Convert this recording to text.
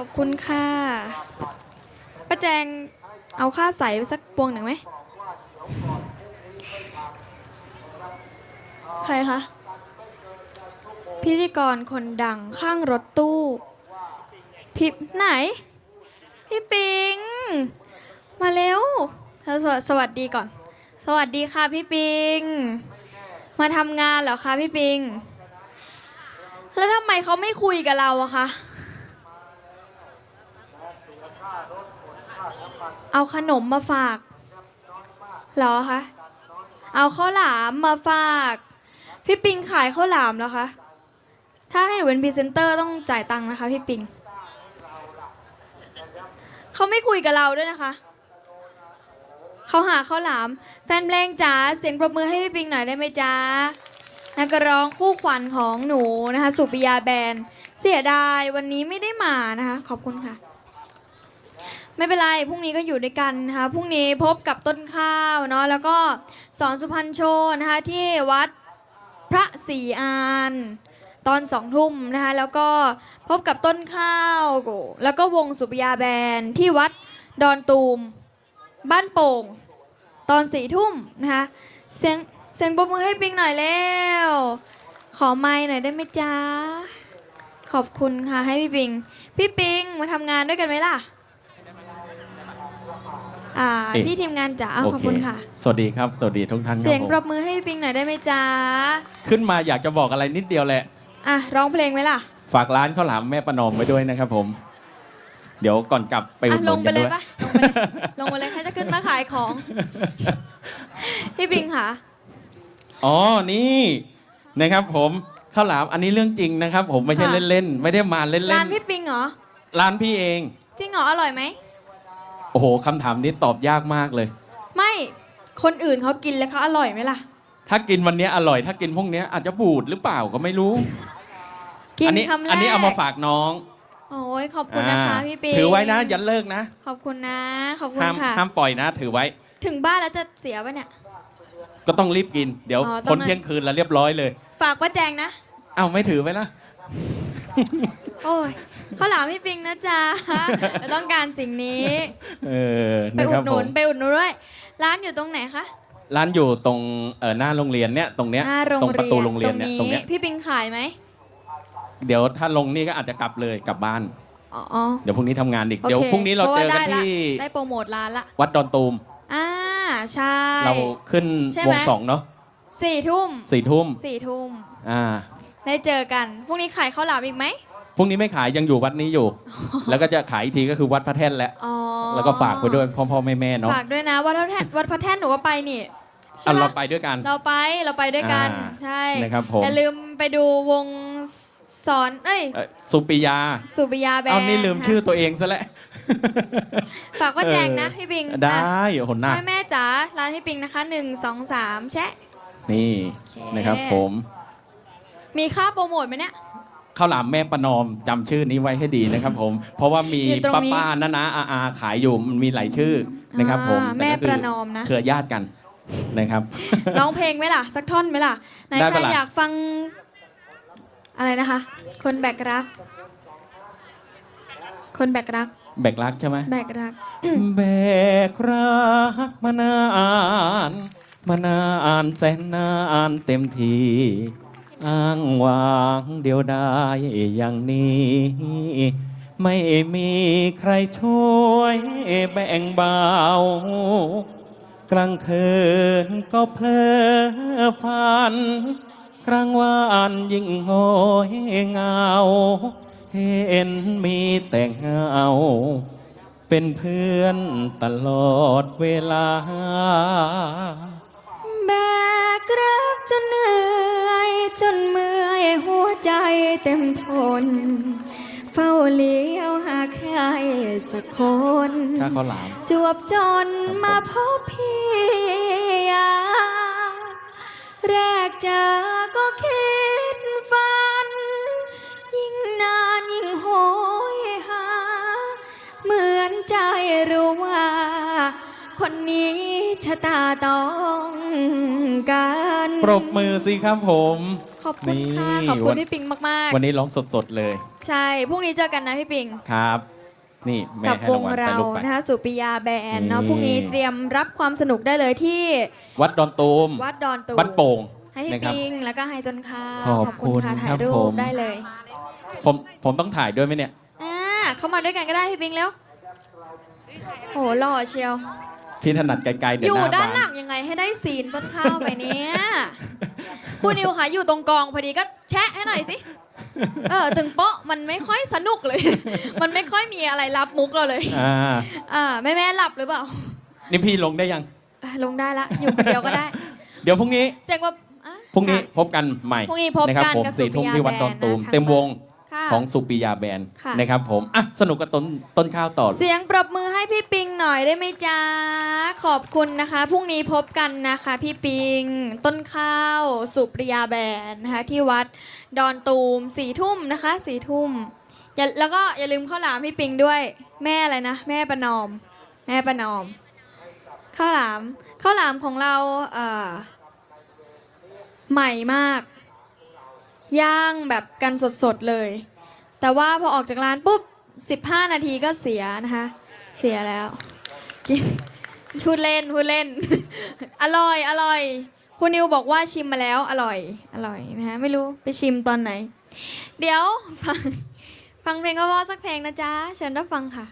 อบคุณค่ะป้าแจงเอาค่าใสไปสักพวงหนึ่งไหมใครคะพิธีกรคนดังข้างรถตู้พี่ไหน พี่ปิง มาเร็วแล้วสวสวัสดีก่อน สวัสดีค่ะพี่ปิง มาทำงานเหรอคะพี่ปิง แล้วทำไมเขาไม่คุยกับเราอะคะ เอาขนมมาฝากเหรอคะ เอาข้าวหลามมาฝาก พี่ปิงขายข้าวหลามแล้วคะ ถ้าให้หนูเป็นพรีเซนเตอร์ต้องจ่ายตังค์นะคะ พี่ปิง เขาไม่คุยกับเราด้วยนะคะ เขาหาข้าวหลาม แฟนเพลงจ๋าเสียงปรบมือให้พี่ปิงหน่อยได้ไหมจ๊ะนักร้องคู่ขวัญของหนูนะคะ สุปิยาแบนเสียดายวันนี้ไม่ได้มานะคะ ขอบคุณค่ะ ไม่เป็นไรพรุ่งนี้ก็อยู่ด้วยกันนะคะพรุ่งนี้พบกับต้นข้าวเนาะแล้วก็สอนสุพรรณโชว์นะคะที่วัดพระศรีอานตอนสองทุ่มนะคะแล้วก็พบกับต้นข้าว แล้วก็วงสุปยาแบนที่วัดดอนตูม บ้านโป่ง ตอนสี่ทุ่มนะคะเสียงเสียงปรบมือให้ปิงหน่อยเร็วขอไม้หน่อยได้ไหมจ๊ะขอบคุณค่ะให้พี่ปิง พี่ปิงมาทำงานด้วยกันไหมล่ะ อ่าเอ๊ะพี่ทีมงานจ๋าโอขอบเคคุณค่ะ สวัสดีครับ สวัสดีทุกท่านคเสียรังบปรผมบมือให้พี่ปิงหน่อยได้ไหมจ๊ะขึ้นมาอยากจะบอกอะไรนิดเดียวแหละ อะร้องเพลงไหมล่ะฝากร้านข้าวหลามแม่ประนอมไว้ด้วยนะครับผม เดี๋ยวก่อนกลับไปอุอะดหลนุงนไปกันเลด้ยวยปะลงไปเลยลงไปเลยใครจะขึ้นมาขายของ พี่ปิงค่ะ อ๋อนี่นะครับ ผมข้าวหลามอันนี้เรื่องจริงนะครับ ผมไม่ใช่ค่ะ เล่นๆไม่ได้มาเล่นๆร้านพี่ปิงเหรอ ร้านพี่เอง จริงเหรออร่อยไหม โอ้โหคำถามนี้ตอบยากมากเลย ไม่คนอื่นเขากินแล้วเขาอร่อยไหมล่ะ ถ้ากินวันนี้อร่อย ถ้ากินพรุ่งนี้อาจจะบูดหรือเปล่าก็ไม่รู้ กินอันี้คำแรกอันี้เอามาฝากน้องโอ้ยขอบคุณนะคะอ่าพี่ปิงถือไว้นะอย่าเลิกนะ ขอบคุณนะ ขอบคุณห้ามค่ะห้ามปล่อยนะ ถือไว้ ถึงบ้านแล้วจะเสียปะเนี่ย ก็ต้องรีบกิน เดี๋ยวอ๋อต้คองนนะเที่ยงคืนแล้วเรียบร้อยเลย ฝากป้าแจงนะ เอ้าไม่ถือไว้นะ โอ้ย ข้าวหลามพี่ปิงนะจ๊ะเราต้องการสิ่งนี้ เออไปนะอุครัดบหผนุมนไปอุดหนุนด้วย ร้านอยู่ตรงไหนคะร้านอยู่ตรงเอ่อหน้าโรงเรียนเนี่ยตรงเนี้ยหน้าโรงตรงเรียนประตูโรงเรียนเนี่ยตรงเนี้ยพี่ปิงขายไหมเดี๋ยวถ้าลงนี่ก็อาจจะกลับเลยกลับบ้าน อ๋ออ๋อเดี๋ยวพรุ่งนี้ทำงานอีก โอคเดี๋ยวพรุ่งนี้เราพะเจว่อกันได้ละ ที่ได้โปรโมทร้านละวัดดอนตูม อ่าใช่ เราขึ้นใช่ไหม วงสองเนาะสี่ทุ่มสี่ทุ่มสี่ทุ่มอ่า ได้เจอกันพรุ่งนี้ขายข้าวหลามอีกไหม พรุ่งนี้ไม่ขายยังอยู่วัดนี้อยู่ แล้วก็จะขายอีกทีก็คือวัดพระแท่นแหละ อ๋อแล้วก็ฝากไปด้วยพ่อพ่อแม่แม่เนาะฝากด้วยนะวัดพระแท่นวัดพระแท่นหนูก็ไปนี่ใช่เอาไหมเราไปด้วยกัน เราไปเราไปด้วยกัน อ่าใช่นะครับผม อย่าลืมไปดูวงสอนเอ้ยเอ่อสุปิยาสุบิยาแบนเอานี่ลืมค่ะชื่อตัวเองซะแล้ว ฝากว่าแจงนะเออ พี่ปิงได้โอ้โหหนัก แม่แม่จ๋าร้านพี่ปิงนะคะหนึ่งสองสามแชะ นี่โอเคนะครับผม มีค่าโปรโมทไหมเนี่ย ข้าวหลามแม่ประนอมจำชื่อนี้ไว้ให้ดีนะครับผม เพราะว่ามีอยู่ตรงป้านี้ป้าๆน้าๆอาอาขายอยู่มันมีหลายชื่อนะครับ ผมอ่าแต่แม่ก็คืประนอมนะ เครือญาติกันนะครับ ร้องเพลงไหมล่ะ สักท่อนไหมล่ะไหนได้ใครปะล่ะ อยากฟังอะไรนะคะ คนแบกรัก คนแบกรัก แบกรักใช่ไหม แบกรัก แบกรักมานานมานานแสนนานเต็มที อ้างวางเดียวได้อย่างนี้ ไม่มีใครช่วยแบ่งเบากลางคืนก็เพลอฝัน กลางวันยิ่งโหยเหงา เห็นมีแต่เงา เป็นเพื่อนตลอดเวลา แบกรักจนเหนื่อย จนเมื่อยหัวใจเต็มทน เฝ้าเลี้ยวหาใครสักคน ถ้าเขาหลาม จวบจนมาพบพี่ยาแรกเจอก็คิด ปรบมือสิครับผม ขอบคุณค่ะ นี่ขอบคุวัณน พี่ปิงมากวันนี้ร้องสดๆเลยๆ ใช่ พรุ่งนี้เจอกันนะพี่ปิง ครับ นี่แม่กับให้วรางงวัลไปเราลูกไป นะคะสุปิยาแบนด์เนาะนี่ พรุ่งนี้เตรียมรับความสนุกได้เลยที่วัดดอนตูมวัดดอนตูมบ้านโป่งให้พี่นะครับ ปิง แล้วก็ให้ต้นข้าวขอบคุณค่ะถ่าครัยบรูผปม ได้เลยผมผมต้องถ่ายด้วยไหมเนี่ย อ่าเข้ามาด้วยกันก็ได้พี่ปิงแล้วโอ้หล่อเชียว พี่ถนัดไกลๆเดี๋อยวยู่หน้าด้านบานหลังยังไงให้ได้ซีนต้นข้าวไปเนี่ย คุณนิวค่ะอยู่ตรงกองพอดีก็แชะให้หน่อยสิ เออถึงโป๊ะมันไม่ค่อยสนุกเลย มันไม่ค่อยมีอะไรรับมุกเราเลย อ่าอ่าแม่แม่หลับหรือเปล่านี่พี่ลงได้ยัง อะลงได้ละ อยู่คนเดียวก็ได้ เดี๋ยวพรุ่งนี้เสียงว่าอะพรุ่งนี้ค่ะพบกันใหม่พรุ่งนี้พบนะครับกันผมกับสี่ทุ่มสุปิยาที่วัดดอนตูม แบนด์นะคะเต็มวงค่ะ ของสุปิยาแบนด์ค่ะ นะครับผมอะสนุกกับต้นต้นข้าวต่อ เสียงปรบมือให้พี่ปิง หน่อยได้ไหมจ๊ะ ขอบคุณนะคะ พรุ่งนี้พบกันนะคะ พี่ปิง ต้นข้าว สุปริยาแบนนะคะ ที่วัดดอนตูมสี่ทุ่มนะคะสี่ทุ่มอย่าแล้วก็อย่าลืมข้าวหลามพี่ปิงด้วย แม่อะไรนะ แม่ประนอม แม่ประนอม ข้าวหลาม ข้าวหลามของเราเอ่อใหม่มาก ย่างแบบกันสดๆเลย แต่ว่าพอออกจากร้านปุ๊บ 15 นาทีก็เสียนะคะ เสียแล้ว กินพูดเล่นพูดเล่น อร่อย อร่อย คุณนิวบอกว่าชิมมาแล้ว อร่อย อร่อยนะฮะ ไม่รู้ไปชิมตอนไหน เดี๋ยวฟังฟังเพลงก็ว่าสักเพลงนะจ๊ะเชิญรับฟังค่ะ